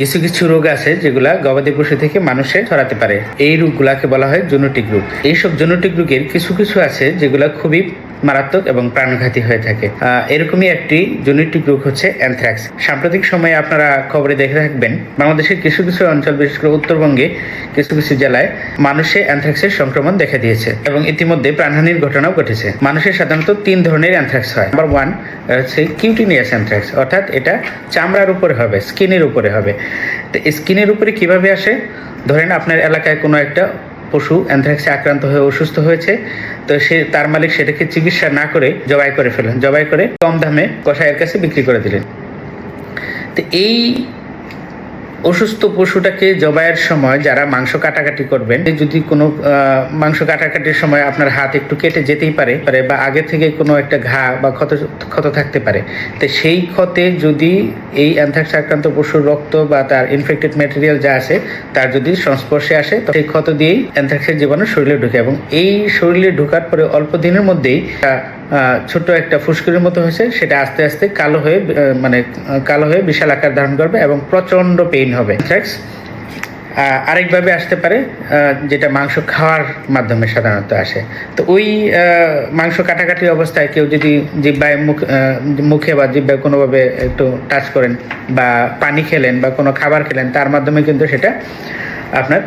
কিছু কিছু রোগ আছে যেগুলা গবাদি পশু থেকে মানুষে ছড়াতে পারে। এই রোগগুলাকে বলা হয় জেনেটিক রোগ। এইসব জেনেটিক রোগের কিছু কিছু আছে যেগুলা খুবই মারাত্মক এবং প্রাণঘাতী হয়ে থাকে। এরকমই একটি জেনেটিক রোগ হচ্ছে অ্যানথ্রাক্স। সাম্প্রতিক সময়ে আপনারা খবরে দেখে থাকবেন, বাংলাদেশের কিছু কিছু অঞ্চল, বিশেষ করে উত্তরবঙ্গে কিছু কিছু জেলায় মানুষে অ্যানথ্রাক্সের সংক্রমণ দেখা দিয়েছে এবং ইতিমধ্যে প্রাণহানির ঘটনাও ঘটেছে। মানুষের সাধারণত তিন ধরনের অ্যানথ্রাক্স হয়। নাম্বার ওয়ান হচ্ছে কিউটিনিয়াস অ্যানথ্রাক্স, অর্থাৎ এটা চামড়ার উপরে হবে, স্কিনের উপরে হবে। তো স্কিনের উপরে কীভাবে আসে? ধরেন আপনার এলাকায় কোনো একটা পশু অ্যান্থ্রাক্সে আক্রান্ত হয়ে অসুস্থ হয়েছে, তো সে তার মালিক সেটাকে চিকিৎসা না করে জবাই করে ফেলেন জবাই করে কম দামে কষায়ের কাছে বিক্রি করে দিলেন। তো এই অসুস্থ পশুটাকে জবাইয়ের সময় যারা মাংস কাটাকাটি করবেন যদি কোনো মাংস কাটাকাটির সময় আপনার হাত একটু কেটে যেতেই পারে বা আগে থেকে কোনো একটা ঘা বা ক্ষত ক্ষত থাকতে পারে, তো সেই ক্ষতে যদি এই অ্যানথ্রাক্স আক্রান্ত পশুর রক্ত বা তার ইনফেক্টেড ম্যাটেরিয়াল যা আছে, তার যদি সংস্পর্শে আসে, তো সেই ক্ষত দিয়েই অ্যানথ্রাক্সের জীবাণু শরীরে ঢুকে এবং এই শরীরে ঢোকার পরে অল্প দিনের মধ্যেই ছোট একটা ফুসকুরির মতো হয়েছে, সেটা আস্তে আস্তে কালো হয়ে মানে কালো হয়ে বিশাল আকার ধারণ করবে এবং প্রচণ্ড পেইন হবে। আরেকভাবে আসতে পারে যেটা মাংস খাওয়ার মাধ্যমে সাধারণত আসে। তো ওই মাংস কাটাকাটি অবস্থায় কেউ যদি জিব্বায় মুখ মুখে বা জিব্বায় কোনোভাবে একটু টাচ করেন বা পানি খেলেন বা কোনো খাবার খেলেন, তার মাধ্যমে কিন্তু সেটা আপনার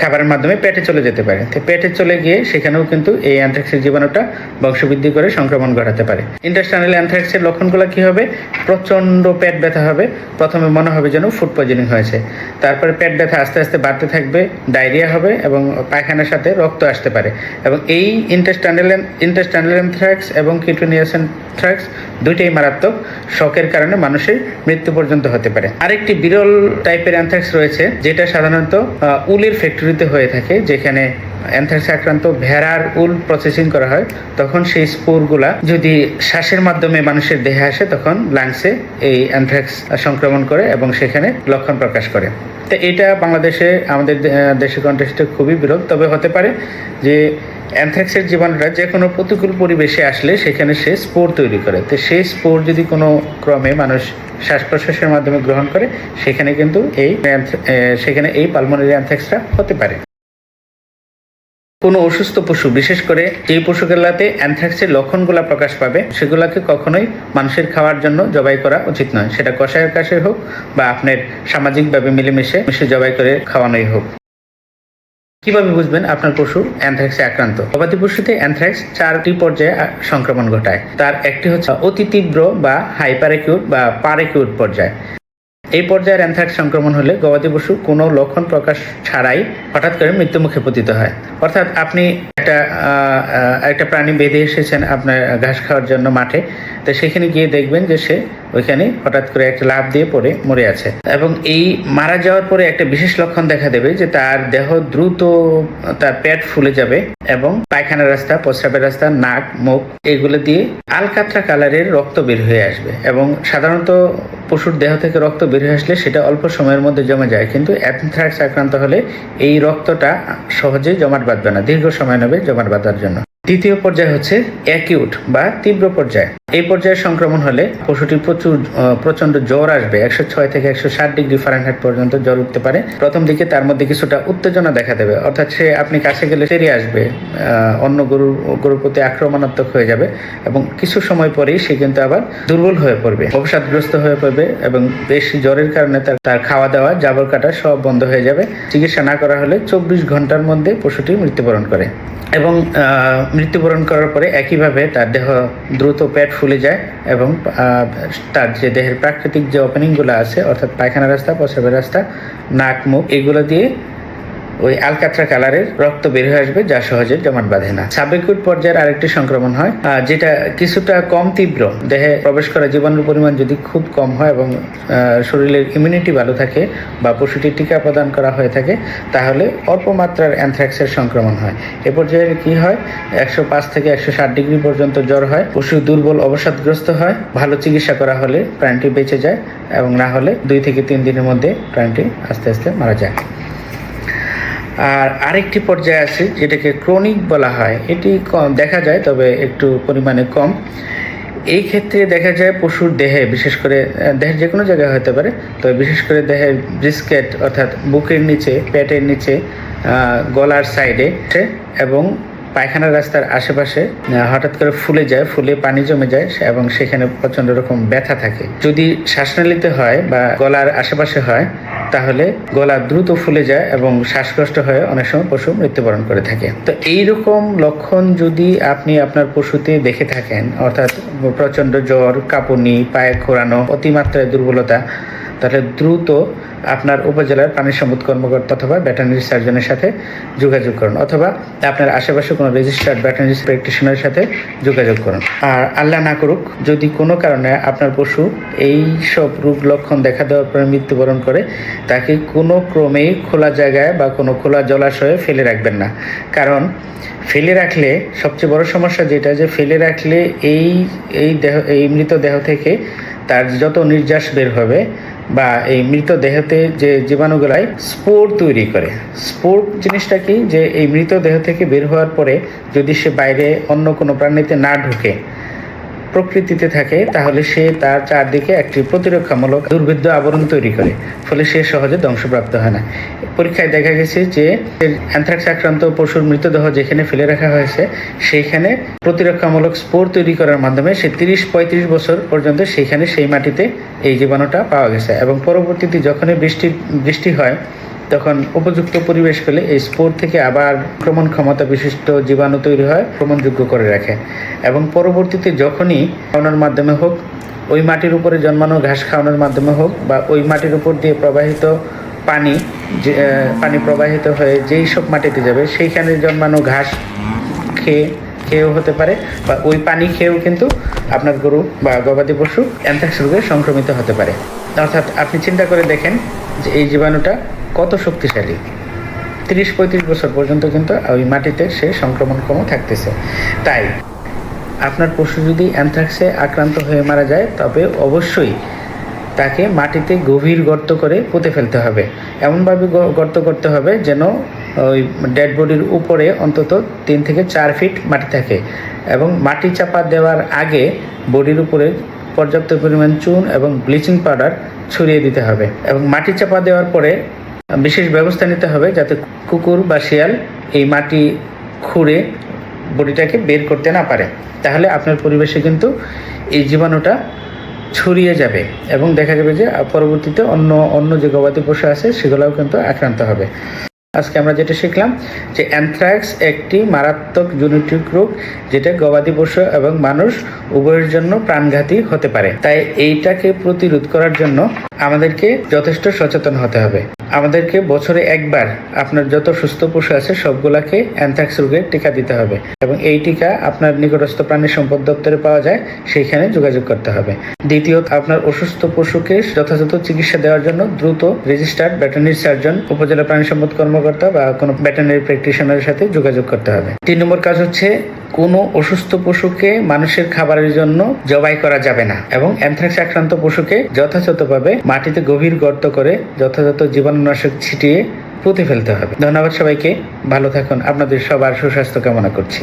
খাবারের মাধ্যমে পেটে চলে যেতে পারে। তো পেটে চলে গিয়ে সেখানেও কিন্তু এই অ্যানথ্রাক্সের জীবাণুটা বংশবৃদ্ধি করে সংক্রমণ ঘটাতে পারে। ইন্টারস্টাইনাল অ্যানথ্রাক্সের লক্ষণগুলো কী হবে? প্রচণ্ড পেট ব্যথা হবে। প্রথমে মনে হবে যেন ফুড পয়জনিং হয়েছে। তারপরে পেট ব্যথা আস্তে আস্তে বাড়তে থাকবে, ডায়রিয়া হবে এবং পায়খানার সাথে রক্ত আসতে পারে। এবং এই ইন্টারস্টাইনাল ইন্টারস্টাইনাল অ্যানথ্রাক্স এবং কিটোনিয়াস অ্যানথ্রাক্স দুইটাই মারাত্মক শকের কারণে মানুষের মৃত্যু পর্যন্ত হতে পারে। আরেকটি বিরল টাইপের অ্যানথ্রাক্স রয়েছে, যেটা সাধারণত উলের উলের ফ্যাক্টরিতে হয়ে থাকে, যেখানে অ্যানথ্রাক্স আক্রান্ত ভেড়ার উল প্রসেসিং করা হয়, তখন সেই স্পোরগুলা যদি শ্বাসের মাধ্যমে মানুষের দেহে আসে, তখন লাংসে এই অ্যানথ্রাক্স সংক্রমণ করে এবং সেখানে লক্ষণ প্রকাশ করে। তো এটা বাংলাদেশে, আমাদের দেশের কন্টেস্টে খুবই বিরল, তবে হতে পারে যে অ্যানথ্রাক্সের জীবাণুটা যে কোনো প্রতিকূল পরিবেশে আসলে সেখানে সে স্পোর তৈরি করে। তো সেই স্পোর যদি কোনো ক্রমে মানুষ শ্বাস প্রশ্বাসের মাধ্যমে গ্রহণ করে, সেখানে কিন্তু এই সেখানে এই পালমোনারি অ্যানথ্রাক্সটা হতে পারে। কোনো অসুস্থ পশু, বিশেষ করে যে পশুগুলাতে অ্যানথ্রাক্সের লক্ষণগুলা প্রকাশ পাবে, সেগুলোকে কখনোই মানুষের খাওয়ার জন্য জবাই করা উচিত নয়। সেটা কষায়ের কাছে হোক বা আপনার সামাজিকভাবে মিলেমিশে মিশে জবাই করে খাওয়ানোই হোক। কীভাবে বুঝবেন আপনার পশু অ্যানথ্রাক্সে আক্রান্ত? গবাদি পশুতে অ্যানথ্রাক্স চারটি পর্যায়ে সংক্রমণ ঘটায়। তার একটি হচ্ছে অতি তীব্র বা হাইপারেকিউট বা পারেকিউট পর্যায়। এই পর্যায়ের অ্যানথ্রাক্স সংক্রমণ হলে গবাদি পশু কোনো লক্ষণ প্রকাশ ছাড়াই হঠাৎ করে মৃত্যুমুখে পতিত হয়। অর্থাৎ আপনি একটা একটা প্রাণী বেঁধে এসেছেন আপনার ঘাস খাওয়ার জন্য মাঠে, তো সেখানে গিয়ে দেখবেন যে সে ওইখানে হঠাৎ করে একটা লাভ দিয়ে পড়ে, মরে আছে। এবং এই মারা যাওয়ার পরে একটা বিশেষ লক্ষণ দেখা দেবে যে তার দেহ দ্রুত তার পেট ফুলে যাবে এবং পায়খানার রাস্তা, প্রস্রাবের রাস্তা, নাক, মুখ, এগুলো দিয়ে আলকাত্রা কালারের রক্ত বের হয়ে আসবে। এবং সাধারণত পশুর দেহ থেকে রক্ত বের হয়ে আসলে সেটা অল্প সময়ের মধ্যে জমে যায়, কিন্তু অ্যানথ্রাক্স আক্রান্ত হলে এই রক্তটা সহজে জমাট বাঁধবে না, দীর্ঘ সময় নেবে জমাট বাঁধার জন্য। দ্বিতীয় পর্যায় হচ্ছে অ্যাকিউট বা তীব্র পর্যায়। এই পর্যায়ে সংক্রমণ হলে পশুটির প্রচুর প্রচণ্ড জ্বর আসবে। একশো ছয় থেকে একশো ষাট ডিগ্রি ফারেনহাইট পর্যন্ত জ্বর উঠতে পারে। প্রথম দিকে তার মধ্যে কিছুটা উত্তেজনা দেখা দেবে। অর্থাৎ সে আপনি কাছে গেলে তেরে আসবে অন্য গরুর গরুর প্রতি আক্রমণাত্মক হয়ে যাবে এবং কিছু সময় পরেই সে কিন্তু আবার দুর্বল হয়ে পড়বে, অবসাদগ্রস্ত হয়ে পড়বে এবং বেশি জ্বরের কারণে তার তার খাওয়া দাওয়া জাবর কাটা সব বন্ধ হয়ে যাবে। চিকিৎসা না করা হলে চব্বিশ ঘণ্টার মধ্যে পশুটি মৃত্যুবরণ করে এবং মৃত্যুবরণ করার পরে একইভাবে তার দেহ দ্রুত পেট ফুলে যায় এবং তার যে দেহের প্রাকৃতিক যে ওপেনিংগুলো আছে, অর্থাৎ পায়খানা রাস্তা, প্রস্রাবের রাস্তা, নাক, মুখ, এগুলো দিয়ে ওই আলকাত্রা কালারের রক্ত বের হয়ে আসবে, যা সহজে জমাট বাঁধে না। সাবেকুট পর্যায়ের আরেকটি সংক্রমণ হয় যেটা কিছুটা কম তীব্র। দেহে প্রবেশ করা জীবাণুর পরিমাণ যদি খুব কম হয় এবং শরীরের ইমিউনিটি ভালো থাকে বা পশুটি টিকা প্রদান করা হয়ে থাকে, তাহলে অল্প মাত্রার অ্যানথ্রাক্সের সংক্রমণ হয়। এ পর্যায়ে কি হয়? একশো পাঁচ থেকে একশো ষাট ডিগ্রি পর্যন্ত জ্বর হয়, পশু দুর্বল, অবসাদগ্রস্ত হয়। ভালো চিকিৎসা করা হলে প্রাণীটি বেঁচে যায় এবং না হলে দুই থেকে তিন দিনের মধ্যে প্রাণীটি আস্তে আস্তে মারা যায়। আর আরেকটি পর্যায়ে আছে, যেটাকে ক্রনিক বলা হয়। এটি কম, দেখা যায়, তবে একটু পরিমাণে কম। এই ক্ষেত্রে দেখা যায় পশুর দেহে, বিশেষ করে দেহের যে কোনো জায়গায় হতে পারে, তবে বিশেষ করে দেহের ব্রিস্কেট অর্থাৎ বুকের নিচে, পেটের নিচে গলার সাইডে এবং পায়খানার রাস্তার আশেপাশে হঠাৎ করে ফুলে যায়, ফুলে পানি জমে যায় এবং সেখানে প্রচণ্ড রকম ব্যথা থাকে। যদি শ্বাসনালীতে হয় বা গলার আশেপাশে হয়, তাহলে গলা দ্রুত ফুলে যায় এবং শ্বাসকষ্ট হয়ে অনেক সময় পশু মৃত্যুবরণ করে থাকে। তো এইরকম লক্ষণ যদি আপনি আপনার পশুতে দেখে থাকেন, অর্থাৎ প্রচণ্ড জ্বর, কাঁপুনি, পায়ে খোরানো অতিমাত্রায় দুর্বলতা তাহলে দ্রুত আপনার উপজেলার প্রাণী সম্পদ কর্মকর্তা অথবা ভেটেরিনারি সার্জনের সাথে যোগাযোগ করুন অথবা আপনার আশেপাশে কোনো রেজিস্টার্ড ভেটেরিনারি প্র্যাকটিশনারের সাথে যোগাযোগ করুন। আর আল্লাহ না করুক, যদি কোনো কারণে আপনার পশু এই সব রোগ লক্ষণ দেখা দেওয়ার পরে মৃত্যুবরণ করে, তাকে কোনো ক্রমেই খোলা জায়গায় বা কোনো খোলা জলাশয়ে ফেলে রাখবেন না। কারণ ফেলে রাখলে সবচেয়ে বড় সমস্যা যেটা, যে ফেলে রাখলে এই এই দেহ, এই মৃত দেহ থেকে তার যত নির্যাস বের হবে বা এই মৃত দেহতে যে জীবাণুগুলাই স্পোর তৈরি করে। স্পোর জিনিসটা কি? যে এই মৃত দেহ থেকে বের হওয়ার পরে যদি সে বাইরে অন্য কোনো প্রাণীতে না ঢুকে প্রকৃতিতে থাকে, তাহলে সে তার চারদিকে একটি প্রতিরক্ষামূলক দুর্ভিদ্য আবরণ তৈরি করে, ফলে সে সহজে ধ্বংসপ্রাপ্ত হয় না। পরীক্ষায় দেখা গেছে যে অ্যানথ্রাক্স আক্রান্ত পশুর মৃতদেহ যেখানে ফেলে রাখা হয়েছে, সেইখানে প্রতিরক্ষামূলক স্পোর তৈরি করার মাধ্যমে সে তিরিশ পঁয়ত্রিশ বছর পর্যন্ত সেইখানে সেই মাটিতে এই জীবাণুটা পাওয়া গেছে এবং পরবর্তীতে যখনই বৃষ্টি বৃষ্টি হয় তখন উপযুক্ত পরিবেশ পেলে এই স্পোর থেকে আবার আক্রমণ ক্ষমতা বিশিষ্ট জীবাণু তৈরি হয় আক্রমণযোগ্য করে রাখে। এবং পরবর্তীতে যখনই খাওয়ানোর মাধ্যমে হোক, ওই মাটির উপরে জন্মানো ঘাস খাওয়ানোর মাধ্যমে হোক বা ওই মাটির উপর দিয়ে প্রবাহিত পানি, যে পানি প্রবাহিত হয়ে যেই সব মাটিতে যাবে, সেইখানে জন্মানো ঘাস খেয়ে, খেয়েও হতে পারে বা ওই পানি খেয়েও কিন্তু আপনার গরু বা গবাদি পশু অ্যানথ্রাক্স রোগে সংক্রমিত হতে পারে। অর্থাৎ আপনি চিন্তা করে দেখেন যে এই জীবাণুটা কত শক্তিশালী? তিরিশ পঁয়ত্রিশ বছর পর্যন্ত কিন্তু ওই মাটিতে সে সংক্রমণক্ষম থাকতেছে। তাই আপনার পশু যদি অ্যানথ্রাক্সে আক্রান্ত হয়ে মারা যায়, তবে অবশ্যই তাকে মাটিতে গভীর গর্ত করে পুঁতে ফেলতে হবে। এমনভাবে গর্ত করতে হবে যেন ওই ডেড বডির উপরে অন্তত তিন থেকে চার ফিট মাটি থাকে এবং মাটি চাপা দেওয়ার আগে বডির উপরে পর্যাপ্ত পরিমাণ চুন এবং ব্লিচিং পাউডার ছড়িয়ে দিতে হবে এবং মাটি চাপা দেওয়ার পরে বিশেষ ব্যবস্থা নিতে হবে যাতে কুকুর বা শিয়াল এই মাটি খুঁড়ে বডিটাকে বের করতে না পারে। তাহলে আপনার পরিবেশে কিন্তু এই জীবাণুটা ছড়িয়ে যাবে এবং দেখা যাবে যে পরবর্তীতে অন্য অন্য যে গবাদি পশু আছে সেগুলোও কিন্তু আক্রান্ত হবে। আজকে আমরা যেটা শিখলাম যে অ্যানথ্রাক্স একটি মারাত্মক জেনেটিক রোগ যেটা গবাদি পশু এবং মানুষ উভয়ের জন্য প্রাণঘাতী হতে পারে। তাই এইটাকে প্রতিরোধ করার জন্য আমাদেরকে যথেষ্ট সচেতন হতে হবে। আমাদেরকে বছরে একবার আপনার যত সুস্থ পশু আছে সবগুলাকে অ্যানথ্রাক্স রোগের টিকা দিতে হবে এবং এই টিকা আপনার নিকটস্থ প্রাণী সম্পদ দপ্তরে পাওয়া যায়, সেইখানে যোগাযোগ করতে হবে। দ্বিতীয়ত, আপনার অসুস্থ পশুকে যথাযথ চিকিৎসা দেওয়ার জন্য দ্রুত রেজিস্টার্ড ভেটেরিনারি সার্জন উপজেলা প্রাণী সম্পদ কর্মকর্তা বা কোনো ভেটেনারি প্র্যাকটিশনারের সাথে যোগাযোগ করতে হবে। তিন নম্বর কাজ হচ্ছে, কোনো অসুস্থ পশুকে মানুষের খাবারের জন্য জবাই করা যাবে না এবং অ্যানথ্রাক্স আক্রান্ত পশুকে যথাযথভাবে মাটিতে গভীর গর্ত করে যথাযথ জীবাণুনাশক ছিটিয়ে পুঁতে ফেলতে হবে। ধন্যবাদ সবাইকে, ভালো থাকুন। আপনাদের সবার সুস্বাস্থ্য কামনা করছি।